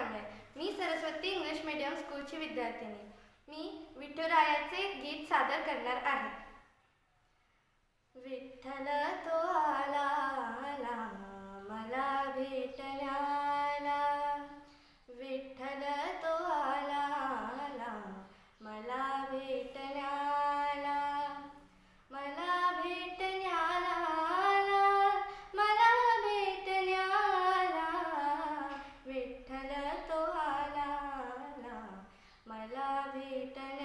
कांबळे मी Saraswati English medium स्कूलची विद्यार्थिनी. मी विठुरायाचे गीत सादर करणार आहे. विठ्ठल तो आला आला मला भेटला. तुम्हाला मला भेटले